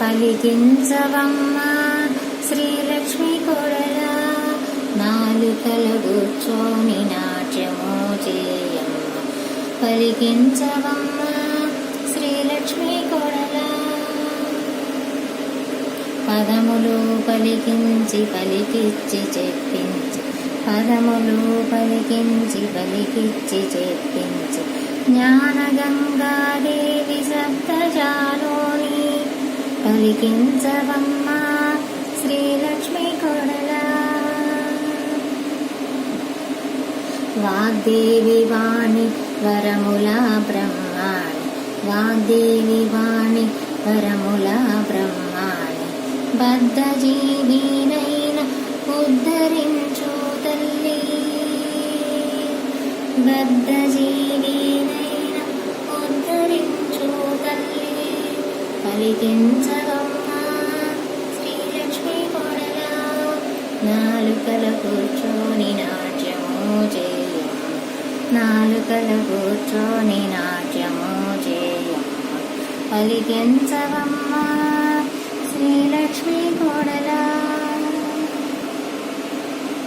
పలికించవమ్మా. శ్రీలక్ష్మి కొడల నాలుకల కూర్చొని నాట్యము చేయమ్మ. పలికించవమ్మా శ్రీలక్ష్మి కొడల. పదములు పలికించి పలికిచ్చి చెప్పించి పదములు పలికించి పలికిచ్చి చెప్పించి జ్ఞానగంగా పలికించవమ్మా శ్రీలక్ష్మి కొడలా. వాగ్దేవి వాణి వరముల బ్రహ్మాణి వాగ్దేవి వాణి వరముల బ్రహ్మాణి. బద్ధ జీవినైన ఉద్ధరించు తల్లి. బద్ధ ఉద్ధరించు తల్లి. పలికించగమ్మా నాలుకల కూర్చొని నాట్యము చేయు. నాలుకల కూర్చొని నాట్యము చేయు. పలికించవమ్మా శ్రీలక్ష్మి కోడల